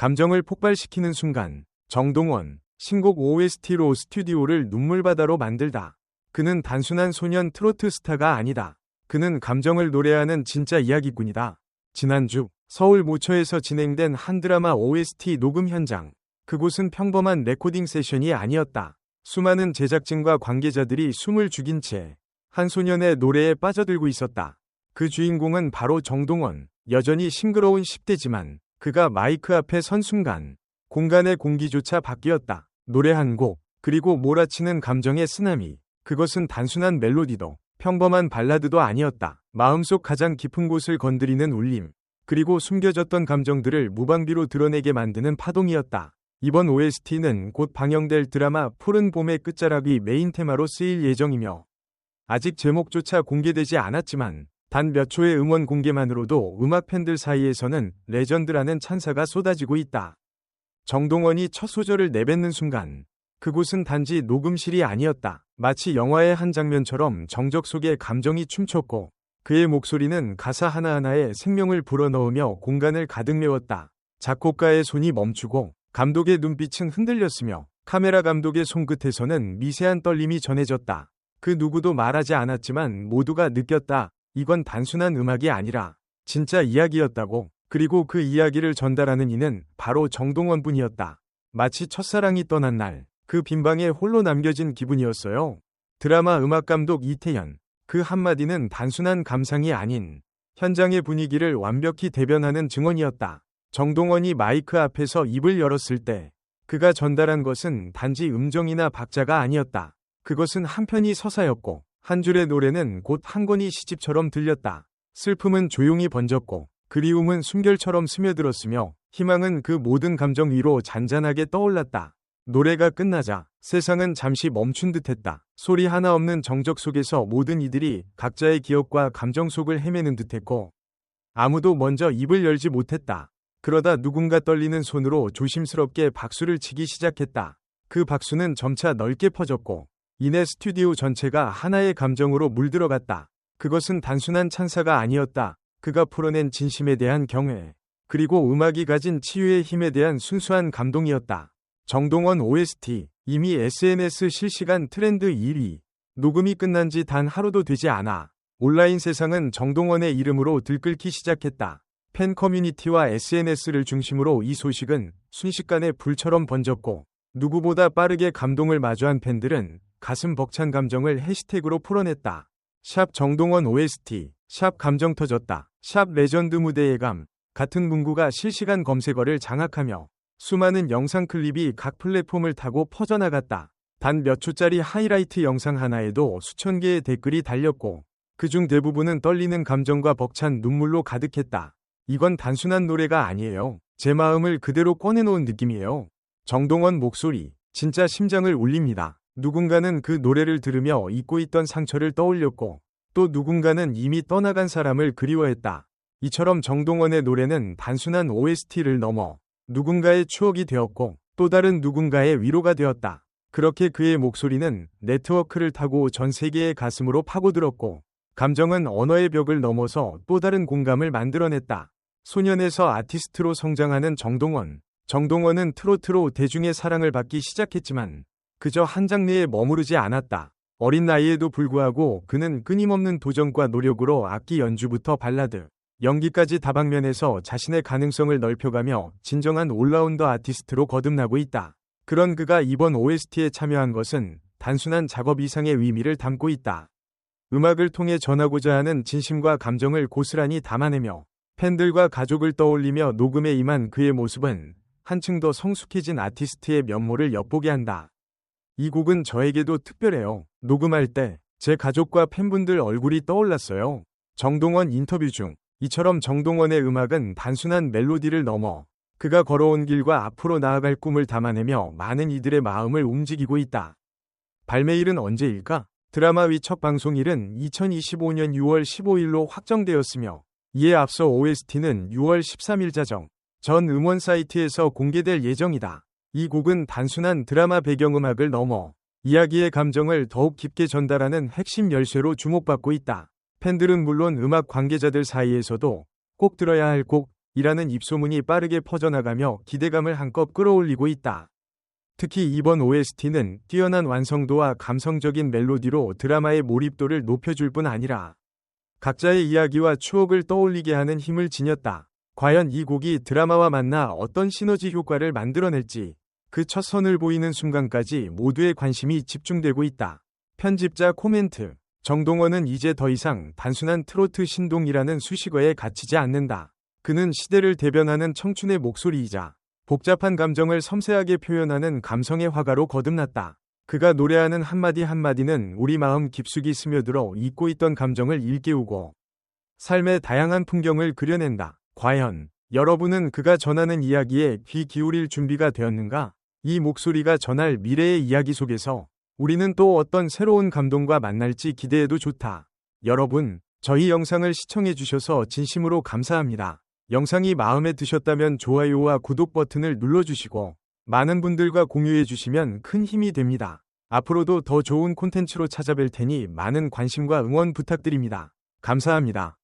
감정을 폭발시키는 순간 정동원 신곡 OST로 스튜디오를 눈물바다로 만들다. 그는 단순한 소년 트로트 스타가 아니다. 그는 감정을 노래하는 진짜 이야기꾼이다. 지난주 서울 모처에서 진행된 한 드라마 OST 녹음 현장. 그곳은 평범한 레코딩 세션이 아니었다. 수많은 제작진과 관계자들이 숨을 죽인 채 한 소년의 노래에 빠져들고 있었다. 그 주인공은 바로 정동원, 여전히 싱그러운 10대지만 그가 마이크 앞에 선 순간 공간의 공기조차 바뀌었다. 노래 한 곡, 그리고 몰아치는 감정의 쓰나미. 그것은 단순한 멜로디도 평범한 발라드도 아니었다. 마음속 가장 깊은 곳을 건드리는 울림, 그리고 숨겨졌던 감정들을 무방비로 드러내게 만드는 파동이었다. 이번 OST는 곧 방영될 드라마 푸른 봄의 끝자락이 메인 테마로 쓰일 예정이며 아직 제목조차 공개되지 않았지만 단 몇 초의 음원 공개만으로도 음악 팬들 사이에서는 레전드라는 찬사가 쏟아지고 있다. 정동원이 첫 소절을 내뱉는 순간 그곳은 단지 녹음실이 아니었다. 마치 영화의 한 장면처럼 정적 속에 감정이 춤췄고 그의 목소리는 가사 하나하나에 생명을 불어넣으며 공간을 가득 메웠다. 작곡가의 손이 멈추고 감독의 눈빛은 흔들렸으며 카메라 감독의 손끝에서는 미세한 떨림이 전해졌다. 그 누구도 말하지 않았지만 모두가 느꼈다. 이건 단순한 음악이 아니라 진짜 이야기였다고. 그리고 그 이야기를 전달하는 이는 바로 정동원 뿐이었다. 마치 첫사랑이 떠난 날, 그 빈방에 홀로 남겨진 기분이었어요. 드라마 음악감독 이태현. 그 한마디는 단순한 감상이 아닌 현장의 분위기를 완벽히 대변하는 증언이었다. 정동원이 마이크 앞에서 입을 열었을 때 그가 전달한 것은 단지 음정이나 박자가 아니었다. 그것은 한편이 서사였고 한 줄의 노래는 곧 한 권이 시집처럼 들렸다. 슬픔은 조용히 번졌고 그리움은 숨결처럼 스며들었으며 희망은 그 모든 감정 위로 잔잔하게 떠올랐다. 노래가 끝나자 세상은 잠시 멈춘 듯했다. 소리 하나 없는 정적 속에서 모든 이들이 각자의 기억과 감정 속을 헤매는 듯했고 아무도 먼저 입을 열지 못했다. 그러다 누군가 떨리는 손으로 조심스럽게 박수를 치기 시작했다. 그 박수는 점차 넓게 퍼졌고 이내 스튜디오 전체가 하나의 감정으로 물들어갔다. 그것은 단순한 찬사가 아니었다. 그가 풀어낸 진심에 대한 경외, 그리고 음악이 가진 치유의 힘에 대한 순수한 감동이었다. 정동원 OST, 이미 SNS 실시간 트렌드 1위. 녹음이 끝난 지 단 하루도 되지 않아 온라인 세상은 정동원의 이름으로 들끓기 시작했다. 팬 커뮤니티와 SNS를 중심으로 이 소식은 순식간에 불처럼 번졌고 누구보다 빠르게 감동을 마주한 팬들은 가슴 벅찬 감정을 해시태그로 풀어냈다. 샵 정동원 OST, 샵 감정 터졌다, 샵 레전드 무대의 감, 같은 문구가 실시간 검색어를 장악하며 수많은 영상 클립이 각 플랫폼을 타고 퍼져나갔다. 단 몇 초짜리 하이라이트 영상 하나에도 수천 개의 댓글이 달렸고 그중 대부분은 떨리는 감정과 벅찬 눈물로 가득했다. 이건 단순한 노래가 아니에요. 제 마음을 그대로 꺼내놓은 느낌이에요. 정동원 목소리, 진짜 심장을 울립니다. 누군가는 그 노래를 들으며 잊고 있던 상처를 떠올렸고 또 누군가는 이미 떠나간 사람을 그리워했다. 이처럼 정동원의 노래는 단순한 OST를 넘어 누군가의 추억이 되었고 또 다른 누군가의 위로가 되었다. 그렇게 그의 목소리는 네트워크를 타고 전 세계의 가슴으로 파고들었고 감정은 언어의 벽을 넘어서 또 다른 공감을 만들어냈다. 소년에서 아티스트로 성장하는 정동원. 정동원은 트로트로 대중의 사랑을 받기 시작했지만 그저 한 장르에 머무르지 않았다. 어린 나이에도 불구하고 그는 끊임없는 도전과 노력으로 악기 연주부터 발라드, 연기까지 다방면에서 자신의 가능성을 넓혀가며 진정한 올라운더 아티스트로 거듭나고 있다. 그런 그가 이번 OST에 참여한 것은 단순한 작업 이상의 의미를 담고 있다. 음악을 통해 전하고자 하는 진심과 감정을 고스란히 담아내며 팬들과 가족을 떠올리며 녹음에 임한 그의 모습은 한층 더 성숙해진 아티스트의 면모를 엿보게 한다. 이 곡은 저에게도 특별해요. 녹음할 때 제 가족과 팬분들 얼굴이 떠올랐어요. 정동원 인터뷰 중 이처럼 정동원의 음악은 단순한 멜로디를 넘어 그가 걸어온 길과 앞으로 나아갈 꿈을 담아내며 많은 이들의 마음을 움직이고 있다. 발매일은 언제일까? 드라마 위첫 방송일은 2025년 6월 15일로 확정되었으며 이에 앞서 OST는 6월 13일 자정 전 음원 사이트에서 공개될 예정이다. 이 곡은 단순한 드라마 배경음악을 넘어 이야기의 감정을 더욱 깊게 전달하는 핵심 열쇠로 주목받고 있다. 팬들은 물론 음악 관계자들 사이에서도 꼭 들어야 할 곡, 이라는 입소문이 빠르게 퍼져나가며 기대감을 한껏 끌어올리고 있다. 특히 이번 OST는 뛰어난 완성도와 감성적인 멜로디로 드라마의 몰입도를 높여줄 뿐 아니라 각자의 이야기와 추억을 떠올리게 하는 힘을 지녔다. 과연 이 곡이 드라마와 만나 어떤 시너지 효과를 만들어낼지 그 첫 선을 보이는 순간까지 모두의 관심이 집중되고 있다. 편집자 코멘트 정동원은 이제 더 이상 단순한 트로트 신동이라는 수식어에 갇히지 않는다. 그는 시대를 대변하는 청춘의 목소리이자 복잡한 감정을 섬세하게 표현하는 감성의 화가로 거듭났다. 그가 노래하는 한마디 한마디는 우리 마음 깊숙이 스며들어 잊고 있던 감정을 일깨우고 삶의 다양한 풍경을 그려낸다. 과연 여러분은 그가 전하는 이야기에 귀 기울일 준비가 되었는가? 이 목소리가 전할 미래의 이야기 속에서 우리는 또 어떤 새로운 감동과 만날지 기대해도 좋다. 여러분, 저희 영상을 시청해 주셔서 진심으로 감사합니다. 영상이 마음에 드셨다면 좋아요와 구독 버튼을 눌러주시고 많은 분들과 공유해 주시면 큰 힘이 됩니다. 앞으로도 더 좋은 콘텐츠로 찾아뵐 테니 많은 관심과 응원 부탁드립니다. 감사합니다.